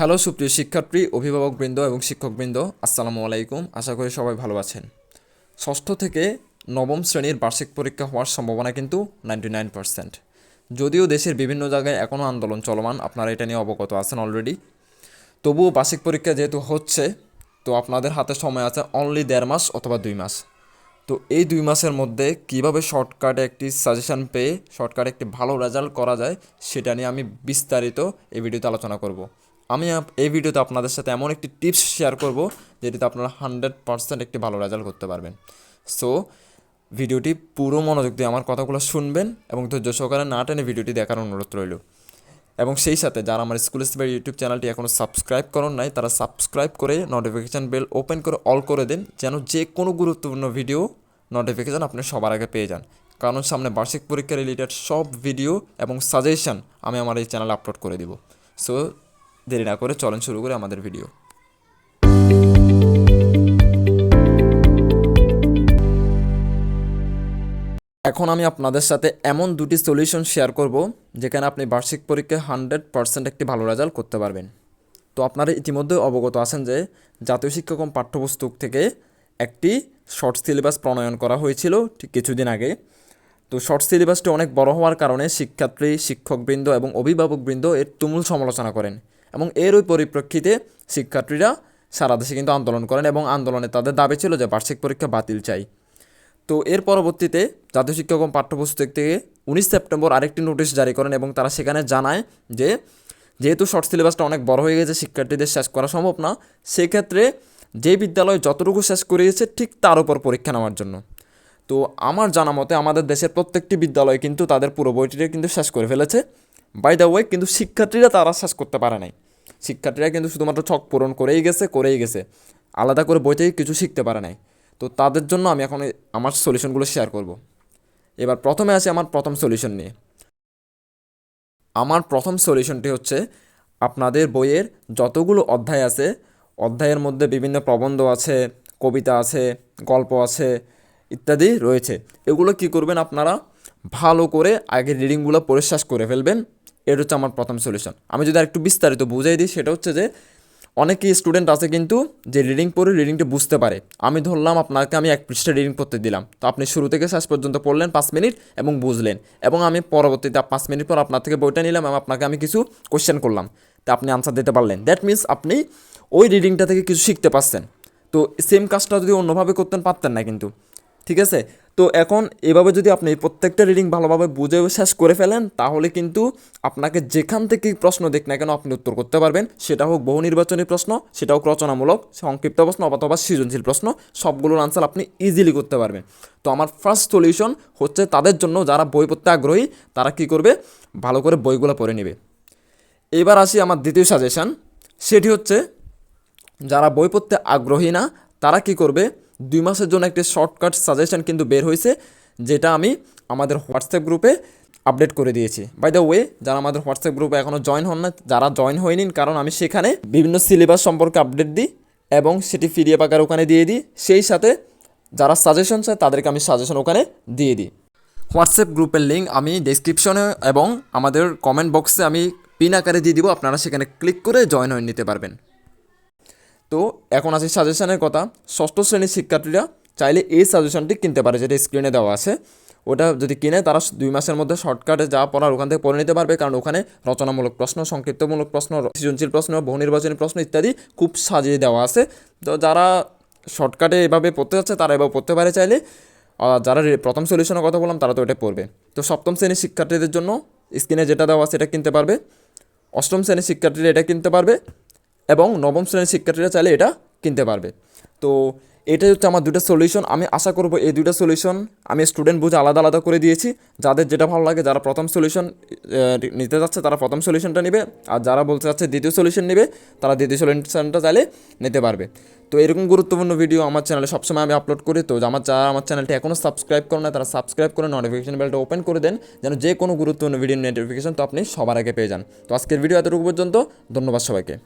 Hello সুপ্রিয় শিক্ষার্থী, অভিভাবকবৃন্দ এবং শিক্ষকবৃন্দ, আসসালামু আলাইকুম। আশা করি সবাই ভালো আছেন। ষষ্ঠ থেকে নবম শ্রেণির বার্ষিক পরীক্ষা হওয়ার সম্ভাবনা কিন্তু নাইনটি নাইন পার্সেন্ট। যদিও দেশের বিভিন্ন জায়গায় এখনও আন্দোলন চলমান, আপনারা এটা নিয়ে অবগত আছেন অলরেডি তবুও বার্ষিক পরীক্ষা যেহেতু হচ্ছে, তো আপনাদের হাতে সময় আছে অনলি দেড় মাস অথবা দুই মাস। তো এই দুই মাসের মধ্যে কীভাবে শর্টকাটে একটি সাজেশন পেয়ে শর্টকাটে একটি ভালো রেজাল্ট করা যায়, সেটা নিয়ে আমি বিস্তারিত এই ভিডিওতে আলোচনা করব। আমি এই ভিডিওতে আপনাদের সাথে এমন একটি টিপস শেয়ার করব, যেটিতে আপনারা হান্ড্রেড পার্সেন্ট একটি ভালো রেজাল্ট করতে পারবেন। সো ভিডিওটি পুরো মনোযোগ দিয়ে আমার কথাগুলো শুনবেন এবং ধৈর্য সহকারে না টেনে ভিডিওটি দেখার অনুরোধ রইল। এবং সেই সাথে যারা আমার স্কুল স্পেয়ার ইউটিউব চ্যানেলটি এখনও সাবস্ক্রাইব করেন নাই, তারা সাবস্ক্রাইব করে নোটিফিকেশান বেল ওপেন করে অল করে দিন, যেন যে কোনো গুরুত্বপূর্ণ ভিডিও নোটিফিকেশান আপনি সবার আগে পেয়ে যান। কারণ সামনে বার্ষিক পরীক্ষা রিলেটেড সব ভিডিও এবং সাজেশন আমি আমার এই চ্যানেলে আপলোড করে দিব। সো দেরি না করে চলেন শুরু করে আমাদের ভিডিও এখন আমি আপনাদের সাথে এমন দুটি সলিউশন শেয়ার করব, যেখানে আপনি বার্ষিক পরীক্ষায় হান্ড্রেড পার্সেন্ট একটি ভালো রেজাল্ট করতে পারবেন। তো আপনারা ইতিমধ্যে অবগত আছেন যে, জাতীয় শিক্ষাক্রম পাঠ্যপুস্তক থেকে একটি শর্ট সিলেবাস প্রণয়ন করা হয়েছিল ঠিক কিছুদিন আগে। তো শর্ট সিলেবাসটি অনেক বড় হওয়ার কারণে শিক্ষার্থী, শিক্ষকবৃন্দ এবং অভিভাবকবৃন্দ এর তুমুল সমালোচনা করেন। এবং এর ওই পরিপ্রেক্ষিতে শিক্ষার্থীরা সারা দেশে কিন্তু আন্দোলন করেন এবং আন্দোলনে তাদের দাবি ছিল যে বার্ষিক পরীক্ষা বাতিল চাই। তো এর পরবর্তীতে জাতীয় শিক্ষাক্রম পাঠ্যপুস্তক থেকে উনিশ সেপ্টেম্বর আরেকটি নোটিশ জারি করেন এবং তারা সেখানে জানায় যে যেহেতু শর্ট সিলেবাসটা অনেক বড় হয়ে গেছে, শিক্ষার্থীদের শেষ করা সম্ভব না, সেক্ষেত্রে যে বিদ্যালয় যতটুকু শেষ করিয়েছে ঠিক তার উপর পরীক্ষা নেওয়ার জন্য। তো আমার জানা মতে আমাদের দেশের প্রত্যেকটি বিদ্যালয় কিন্তু তাদের পুরো বইটিটা কিন্তু শেষ করে ফেলেছে। বাই দ্য ওয়ে কিন্তু শিক্ষার্থীরা তারা শেষ করতে পারে নাই। শিক্ষার্থীরা কিন্তু শুধুমাত্র ছক পূরণ করেই গেছে করেই গেছে। আলাদা করে বই থেকে কিছু শিখতে পারে নাই। তো তাদের জন্য আমি এখন আমার সলিউশনগুলো শেয়ার করব। এবার প্রথমে আসি আমার প্রথম সলিউশন নিয়ে। আমার প্রথম সলিউশনটি হচ্ছে আপনাদের বইয়ের যতগুলো অধ্যায় আছে, অধ্যায়ের মধ্যে বিভিন্ন প্রবন্ধ আছে, কবিতা আছে, গল্প আছে, ইত্যাদি রয়েছে। এগুলো কি করবেন আপনারা? ভালো করে আগে রিডিংগুলো পরিশ্বাস করে ফেলবেন। এটা হচ্ছে আমার প্রথম সলিউশন আমি যদি আরেকটু বিস্তারিত বুঝাই দিই, সেটা হচ্ছে যে অনেকেই স্টুডেন্ট আছে কিন্তু যে রিডিং পড়ে রিডিংটা বুঝতে পারে। আমি ধরলাম আপনাকে আমি এক পৃষ্ঠা রিডিং করতে দিলাম। তো আপনি শুরু থেকে শেষ পর্যন্ত পড়লেন পাঁচ মিনিট এবং বুঝলেন। এবং আমি পরবর্তীতে পাঁচ মিনিট পর আপনার থেকে বইটা নিলাম এবং আপনাকে আমি কিছু কোশ্চেন করলাম। তা আপনি আনসার দিতে পারলেন। দ্যাট মিন্স আপনি ওই রিডিংটা থেকে কিছু শিখতে পারছেন। তো সেম কাজটা যদি অন্যভাবে করতেন, পারতেন না কিন্তু। ঠিক আছে? তো এখন এভাবে যদি আপনি প্রত্যেকটা রিডিং ভালোভাবে বুঝে শেষ করে ফেলেন, তাহলে কিন্তু আপনাকে যেখান থেকে প্রশ্ন দেখ না কেন আপনি উত্তর করতে পারবেন। সেটা হোক বহু নির্বাচনী প্রশ্ন সেটা হোক রচনামূলক, সংক্ষিপ্ত প্রশ্ন অথবা সৃজনশীল প্রশ্ন, সবগুলোর আনসার আপনি ইজিলি করতে পারবেন। তো আমার ফার্স্ট সলিউশন হচ্ছে তাদের জন্য যারা বই পড়তে আগ্রহী, তারা কি করবে? ভালো করে বইগুলো পড়ে নেবে। এবার আসি আমার দ্বিতীয় সাজেশন সেটি হচ্ছে যারা বই পড়তে আগ্রহী না, তারা কি করবে? দুই মাসের জন্য একটি শর্টকাট সাজেশন কিন্তু বের হয়েছে, যেটা আমি আমাদের হোয়াটসঅ্যাপ গ্রুপে আপডেট করে দিয়েছি। বাই দ্য ওয়ে যারা আমাদের হোয়াটসঅ্যাপ গ্রুপে এখনও জয়েন হন না, যারা জয়েন হয়ে নিন কারণ আমি সেখানে বিভিন্ন সিলেবাস সম্পর্কে আপডেট দিই এবং সেটি ফিরিয়ে পাকার ওখানে দিয়ে দিই। সেই সাথে যারা সাজেশন চায়, তাদেরকে আমি সাজেশন ওখানে দিয়ে দিই। হোয়াটসঅ্যাপ গ্রুপের লিঙ্ক আমি ডেসক্রিপশনে এবং আমাদের কমেন্ট বক্সে আমি পিন আকারে দিয়ে দিব। আপনারা সেখানে ক্লিক করে জয়েন হয়ে নিতে পারবেন। তো এখন আছে সাজেশনের কথা। ষষ্ঠ শ্রেণির শিক্ষার্থীরা চাইলে এই সাজেশনটি কিনতে পারে, যেটা স্ক্রিনে দেওয়া আছে। ওটা যদি কিনে, তারা দুই মাসের মধ্যে শর্টকাটে যা পড়ার ওখান থেকে পড়ে নিতে পারবে, কারণ ওখানে রচনামূলক প্রশ্ন, সংক্ষিপ্তমূলক প্রশ্ন সৃজনশীল প্রশ্ন বহু নির্বাচনী প্রশ্ন ইত্যাদি খুব সাজিয়ে দেওয়া আছে। তো যারা শর্টকাটে এভাবে পড়তে যাচ্ছে, তারা এভাবে পড়তে পারে চাইলে। যারা প্রথম সলিউশনের কথা বললাম, তারা তো এটা পড়বে। তো সপ্তম শ্রেণির শিক্ষার্থীদের জন্য স্ক্রিনে যেটা দেওয়া আছে, এটা কিনতে পারবে। অষ্টম শ্রেণির শিক্ষার্থীরা এটা কিনতে পারবে। এবং নবম শ্রেণির শিক্ষার্থীরা চাইলে এটা কিনতে পারবে। তো এটাই হচ্ছে আমার দুটো সলিউশন আমি আশা করব এই দুটো সলিউশন আমি স্টুডেন্ট বুঝে আলাদা আলাদা করে দিয়েছি। যাদের যেটা ভালো লাগে যারা প্রথম সলিউশন নিতে যাচ্ছে তারা প্রথম সলিউশনটা নেবে। আর যারা বলতে চাচ্ছে দ্বিতীয় সলিউশন নেবে, তারা দ্বিতীয় সলিউশনটা চাইলে নিতে পারবে। তো এরকম গুরুত্বপূর্ণ ভিডিও আমার চ্যানেলে সবসময় আমি আপলোড করি। তো আমার যারা আমার চ্যানেলটি এখনও সাবস্ক্রাইব করে না তারা সাবস্ক্রাইব করে নোটিফিকেশন বেলটা ওপেন করে দেন। যেন যে কোনো গুরুত্বপূর্ণ ভিডিও নোটিফিকেশন তো আপনি সবার আগে পেয়ে যান। তো আজকের ভিডিও এতটুকু পর্যন্ত। ধন্যবাদ সবাইকে।